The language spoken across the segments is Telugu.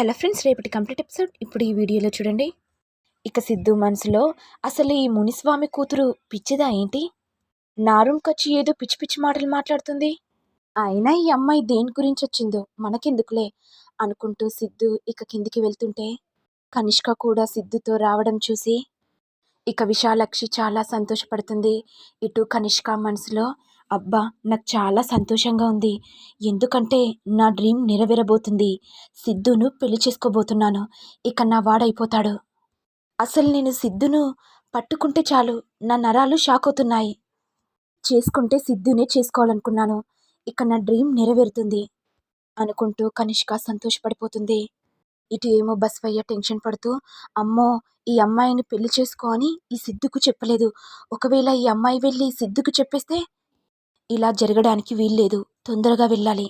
హలో ఫ్రెండ్స్ రేపటి కంప్లీట్ ఎపిసోడ్. ఇప్పుడు ఈ వీడియోలో చూడండి. ఇక సిద్ధు మనసులో అసలు ఈ మునిస్వామి కూతురు పిచ్చిదా ఏంటి? నారుంకొచ్చి ఏదో పిచ్చి పిచ్చి మాటలు మాట్లాడుతుంది. అయినా ఈ అమ్మాయి దేని గురించి వచ్చిందో మనకెందుకులే అనుకుంటూ సిద్ధు ఇక కిందికి వెళ్తుంటే కనిష్క కూడా సిద్ధుతో రావడం చూసి ఇక విశాలక్షి చాలా సంతోషపడుతుంది. ఇటు కనిష్క మనసులో అబ్బా నాకు చాలా సంతోషంగా ఉంది. ఎందుకంటే నా డ్రీమ్ నెరవేరబోతుంది. సిద్ధును పెళ్ళి చేసుకోబోతున్నాను. ఇక నా వాడైపోతాడు. అసలు నేను సిద్ధును పట్టుకుంటే చాలు. నా నరాలు షాక్ అవుతున్నాయి. చేసుకుంటే సిద్ధునే చేసుకోవాలనుకున్నాను. ఇక నా డ్రీమ్ నెరవేరుతుంది అనుకుంటూ కనిష్క సంతోషపడిపోతుంది. ఇటు ఏమో బస్వయ్య టెన్షన్ పడుతూ అమ్మో ఈ అమ్మాయిని పెళ్ళి చేసుకో అని ఈ సిద్ధుకు చెప్పలేదు. ఒకవేళ ఈ అమ్మాయి వెళ్ళి సిద్ధుకు చెప్పేస్తే ఇలా జరగడానికి వీల్లేదు తొందరగా వెళ్ళాలి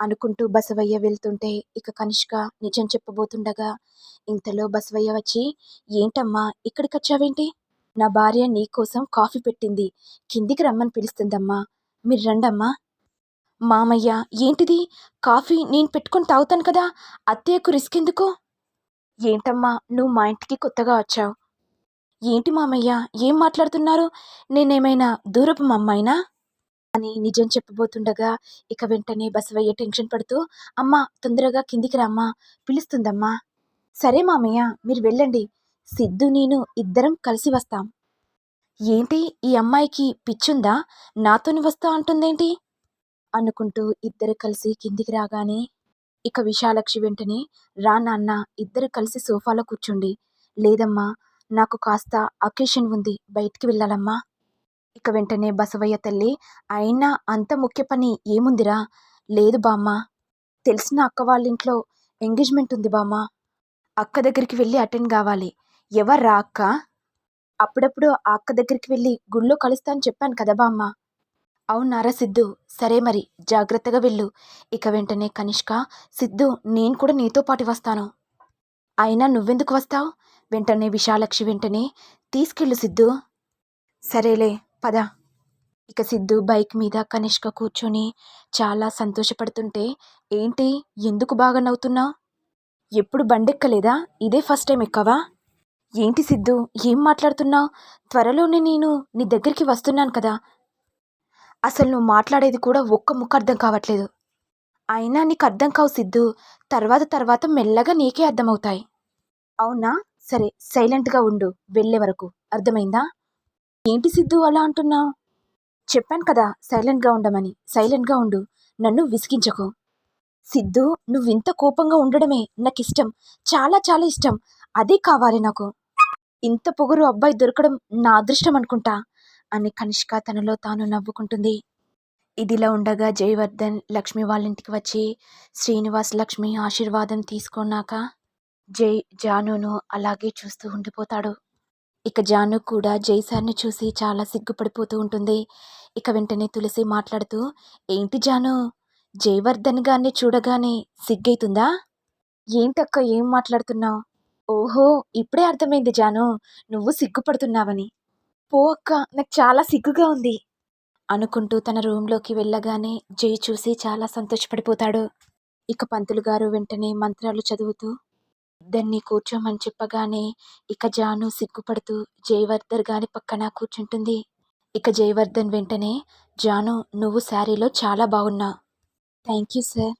అనుకుంటూ బసవయ్య వెళ్తుంటే ఇక కనిష్క నిజం చెప్పబోతుండగా ఇంతలో బసవయ్య వచ్చి ఏంటమ్మా ఇక్కడికి వచ్చావేంటి? నా భార్య నీ కోసం కాఫీ పెట్టింది కిందికి రమ్మని పిలుస్తుందమ్మా మీరు రండమ్మా. మామయ్య ఏంటిది? కాఫీ నేను పెట్టుకొని తాగుతాను కదా అత్తయ్యకు రిస్క్ ఎందుకు? ఏంటమ్మా నువ్వు మా ఇంటికి కొత్తగా వచ్చావు. ఏంటి మామయ్య ఏం మాట్లాడుతున్నారు? నేనేమైనా దూరపు అమ్మాయినా? అని నిజం చెప్పబోతుండగా ఇక వెంటనే బసవయ్య టెన్షన్ పడుతూ అమ్మా తొందరగా కిందికి రామ్మా పిలుస్తుందమ్మా. సరే మామయ్య మీరు వెళ్ళండి సిద్ధు నేను ఇద్దరం కలిసి వస్తాం. ఏంటి ఈ అమ్మాయికి పిచ్చుందా? నాతోని వస్తా అంటుందేంటి? అనుకుంటూ ఇద్దరు కలిసి కిందికి రాగానే ఇక విశాలక్షి వెంటనే రా నాన్న ఇద్దరు కలిసి సోఫాలో కూర్చోండి. లేదమ్మా నాకు కాస్త అకేషన్ ఉంది బయటికి వెళ్ళాలమ్మా. ఇక వెంటనే బసవయ్య తల్లి అయినా అంత ముఖ్య పని ఏముందిరా? లేదు బామ్మ. తెలిసిన అక్క వాళ్ళ ఇంట్లో ఎంగేజ్మెంట్ ఉంది బామ్మ. అక్క దగ్గరికి వెళ్ళి అటెండ్ కావాలి. ఎవర్రా అక్క? అప్పుడప్పుడు ఆ అక్క దగ్గరికి వెళ్ళి గుళ్ళో కలుస్తా అని చెప్పాను కదా బామ్మ. అవునారా సిద్ధు? సరే మరి జాగ్రత్తగా వెళ్ళు. ఇక వెంటనే కనిష్క సిద్ధు నేను కూడా నీతో పాటు వస్తాను. అయినా నువ్వెందుకు వస్తావు? వెంటనే విశాలక్షి వెంటనే తీసుకెళ్ళు సిద్ధు. సరేలే. పద. ఇక సిద్ధు బైక్ మీద కనిష్క కూర్చొని చాలా సంతోషపడుతుంటే ఏంటి? ఎందుకు బాగా నవ్వుతున్నావు ఎప్పుడు బండెక్కలేదా? ఇదే ఫస్ట్ టైం ఎక్కవా? ఏంటి సిద్ధు? ఏం మాట్లాడుతున్నావు త్వరలోనే నేను నీ దగ్గరికి వస్తున్నాను కదా. అసలు నువ్వు మాట్లాడేది కూడా ఒక్క ముక్క అర్థం కావట్లేదు. అయినా నీకు అర్థం కావు సిద్ధు. తర్వాత తర్వాత మెల్లగా నీకే అర్థమవుతాయి. అవునా? సరే సైలెంట్గా ఉండు. వెళ్ళే వరకు. అర్థమైందా? ఏంటి సిద్ధు అలా అంటున్నావు చెప్పాను కదా సైలెంట్గా ఉండమని. సైలెంట్గా ఉండు. నన్ను విసిగించకు. సిద్ధు నువ్వు ఇంత కోపంగా ఉండడమే నాకు ఇష్టం చాలా చాలా ఇష్టం. అదే కావాలి నాకు. ఇంత పొగరు అబ్బాయి దొరకడం నా అదృష్టం అనుకుంటా? అని కనిష్క తనలో తాను నవ్వుకుంటుంది. ఇదిలా ఉండగా జయవర్ధన్ లక్ష్మి వాళ్ళ ఇంటికి వచ్చి శ్రీనివాస్ లక్ష్మి ఆశీర్వాదం తీసుకున్నాక జై జానును అలాగే చూస్తూ ఉండిపోతాడు. ఇక జాను కూడా జై సార్ని చూసి చాలా సిగ్గుపడిపోతూ ఉంటుంది. ఇక వెంటనే తులసి మాట్లాడుతూ ఏంటి జాను? జయవర్ధన్ గారిని చూడగానే సిగ్గైతుందా? ఏంటక్క ఏం మాట్లాడుతున్నావు? ఓహో ఇప్పుడే అర్థమైంది జాను నువ్వు సిగ్గుపడుతున్నావని. పో అక్క నాకు చాలా సిగ్గుగా ఉంది. అనుకుంటూ తన రూమ్లోకి వెళ్ళగానే జై చూసి చాలా సంతోషపడిపోతాడు. ఇక పంతులు గారు వెంటనే మంత్రాలు చదువుతూ దాన్ని కూర్చోమని చెప్పగానే ఇక జాను సిగ్గుపడుతూ జయవర్ధన్ గారి పక్కన కూర్చుంటుంది. ఇక జయవర్ధన్ వెంటనే జాను నువ్వు శారీలో చాలా బాగున్నా. Thank you sir.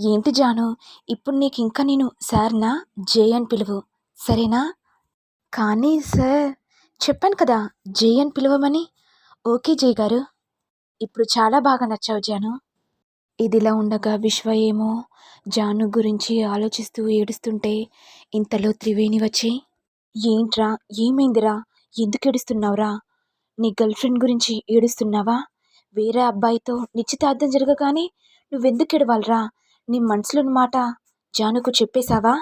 ఏంటి జాను ఇప్పుడు నీకు ఇంకా నేను సార్నా? జే అని పిలువు. సరేనా? కానీ సార్ చెప్పాను కదా జే అని పిలవమని. ఓకే జై గారు ఇప్పుడు చాలా బాగా నచ్చావు జాను. ఇదిలా ఉండగా విశ్వ ఏమో జాను గురించి ఆలోచిస్తూ ఏడుస్తుంటే ఇంతలో త్రివేణి వచ్చి ఏంట్రా ఏమైందిరా? ఎందుకు ఏడుస్తున్నావురా? నీ గర్ల్ ఫ్రెండ్ గురించి ఏడుస్తున్నావా? వేరే అబ్బాయితో నిశ్చితార్థం జరగగానే నువ్వెందుకు ఏడవాలరా? నీ మనసులోని మాట జానుకు చెప్పేశావా?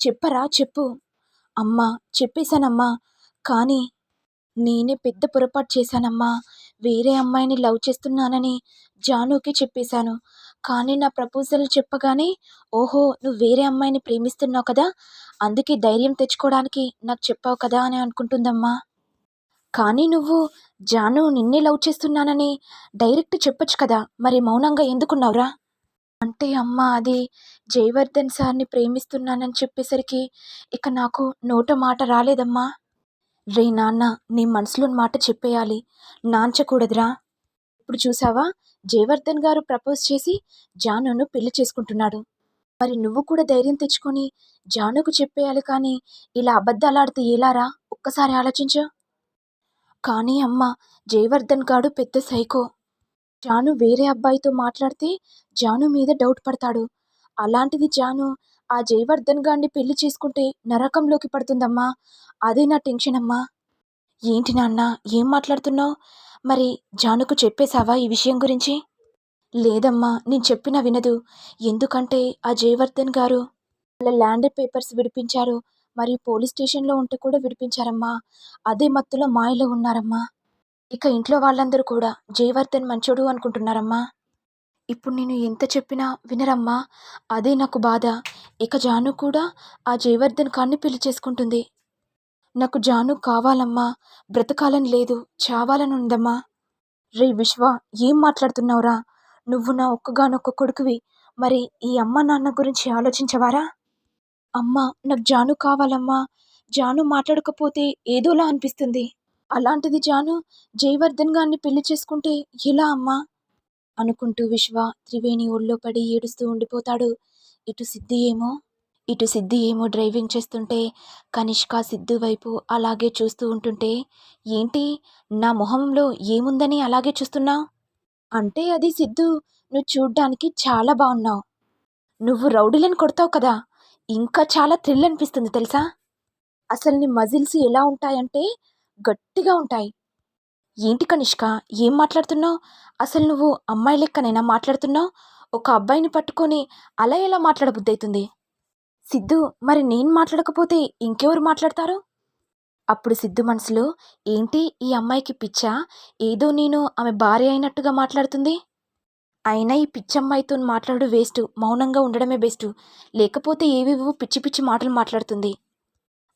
చెప్పరా చెప్పు. అమ్మా చెప్పేశానమ్మా. కానీ నేనే పెద్ద పొరపాటు చేశానమ్మా. వేరే అమ్మాయిని లవ్ చేస్తున్నానని జానుకి చెప్పేశాను. కానీ నా ప్రపోజల్ చెప్పగానే ఓహో నువ్వు వేరే అమ్మాయిని ప్రేమిస్తున్నావు కదా? అందుకే ధైర్యం తెచ్చుకోవడానికి నాకు చెప్పావు కదా అని అనుకుంటుందమ్మా. కానీ నువ్వు జాను నిన్నే లవ్ చేస్తున్నానని డైరెక్ట్ చెప్పొచ్చు కదా? మరి మౌనంగా ఎందుకున్నావురా? అంటే అమ్మ అది జయవర్ధన్ సార్ని ప్రేమిస్తున్నానని చెప్పేసరికి ఇక నాకు నోట మాట రాలేదమ్మా. రే నాన్న నీ మనసులోని మాట చెప్పేయాలి. నాంచకూడదురా. ఇప్పుడు చూసావా? జయవర్ధన్ గారు ప్రపోజ్ చేసి జానును పెళ్ళి చేసుకుంటున్నాడు. మరి నువ్వు కూడా ధైర్యం తెచ్చుకొని జానుకు చెప్పేయాలి కానీ ఇలా అబద్ధాలాడితే ఎలారా ఒక్కసారి ఆలోచించు. కానీ అమ్మ జయవర్ధన్ గాడు పెద్ద సైకో. జాను వేరే అబ్బాయితో మాట్లాడితే జాను మీద డౌట్ పడతాడు. అలాంటిది జాను ఆ జయవర్ధన్ గారిని పెళ్ళి చేసుకుంటే నరకంలోకి పడుతుందమ్మా. అదే నా టెన్షన్ అమ్మా. ఏంటి నాన్న ఏం మాట్లాడుతున్నావు? మరి జానుకు చెప్పేశావా ఈ విషయం గురించి? లేదమ్మా నేను చెప్పినా వినదు. ఎందుకంటే ఆ జయవర్ధన్ గారు వాళ్ళ ల్యాండ్ పేపర్స్ విడిపించారు. మరియు పోలీస్ స్టేషన్లో ఉంటే కూడా విడిపించారమ్మా. అదే మత్తులో మాయలో ఉన్నారమ్మా. ఇక ఇంట్లో వాళ్ళందరూ కూడా జయవర్ధన్ మంచోడు అనుకుంటున్నారమ్మా. ఇప్పుడు నేను ఎంత చెప్పినా వినరమ్మా. అదే నాకు బాధ. ఇక జాను కూడా ఆ జయవర్ధన్ కాన్ని పెళ్ళి చేసుకుంటుంది. నాకు జాను కావాలమ్మా. బ్రతకాలని లేదు. చావాలని ఉందమ్మా రే విశ్వ ఏం మాట్లాడుతున్నావురా? నువ్వు నా ఒక్కగానొక్క కొడుకువి. మరి ఈ అమ్మ నాన్న గురించి ఆలోచించవారా? అమ్మా నాకు జాను కావాలమ్మా. జాను మాట్లాడకపోతే ఏదోలా అనిపిస్తుంది. అలాంటిది జాను జయవర్ధన్ గారిని పెళ్ళి చేసుకుంటే ఎలా అమ్మా? అనుకుంటూ విశ్వ త్రివేణి ఒళ్ళో పడి ఏడుస్తూ ఉండిపోతాడు. ఇటు సిద్ధి ఏమో? ఇటు సిద్ధి ఏమో డ్రైవింగ్ చేస్తుంటే? కనిష్క సిద్ధు వైపు అలాగే చూస్తూ ఉంటుంటే ఏంటి? నా మొహంలో ఏముందని అలాగే చూస్తున్నావు అంటే అది సిద్ధు నువ్వు చూడ్డానికి చాలా బాగున్నావు నువ్వు రౌడీలను కొడతావు కదా? ఇంకా చాలా థ్రిల్ అనిపిస్తుంది తెలుసా? అసలు నీ మజిల్స్ ఎలా ఉంటాయంటే గట్టిగా ఉంటాయి. ఏంటి కనిష్క? ఏం మాట్లాడుతున్నావు? అసలు నువ్వు అమ్మాయి లెక్కనైనా మాట్లాడుతున్నావు? ఒక అబ్బాయిని పట్టుకొని అలా ఎలా మాట్లాడబుద్దవుతుంది సిద్ధు మరి నేను మాట్లాడకపోతే ఇంకెవరు మాట్లాడతారు? అప్పుడు సిద్ధు మనసులో ఏంటి ఈ అమ్మాయికి పిచ్చా? ఏదో నేను ఆమె భార్య అయినట్టుగా మాట్లాడుతుంది? అయినా ఈ పిచ్చమ్మాయితో మాట్లాడు వేస్ట్. మౌనంగా ఉండడమే బెస్ట్. లేకపోతే ఏవేవో పిచ్చి పిచ్చి మాటలు మాట్లాడుతుంది.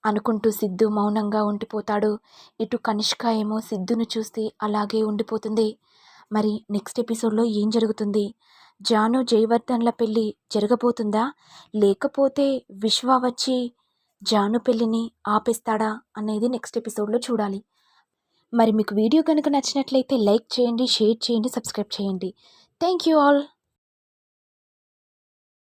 అనుకుంటూ సిద్ధు మౌనంగా ఉండిపోతాడు. ఇటు కనిష్క ఏమో సిద్ధును చూస్తే అలాగే ఉండిపోతుంది. మరి నెక్స్ట్ ఎపిసోడ్లో ఏం జరుగుతుంది? జాను జయవర్ధన్ల పెళ్ళి జరగబోతుందా? లేకపోతే విశ్వ వచ్చి జాను పెళ్ళిని ఆపేస్తాడా అనేది నెక్స్ట్ ఎపిసోడ్లో చూడాలి. మరి మీకు వీడియో కనుక నచ్చినట్లయితే లైక్ చేయండి షేర్ చేయండి సబ్స్క్రైబ్ చేయండి. Thank you all.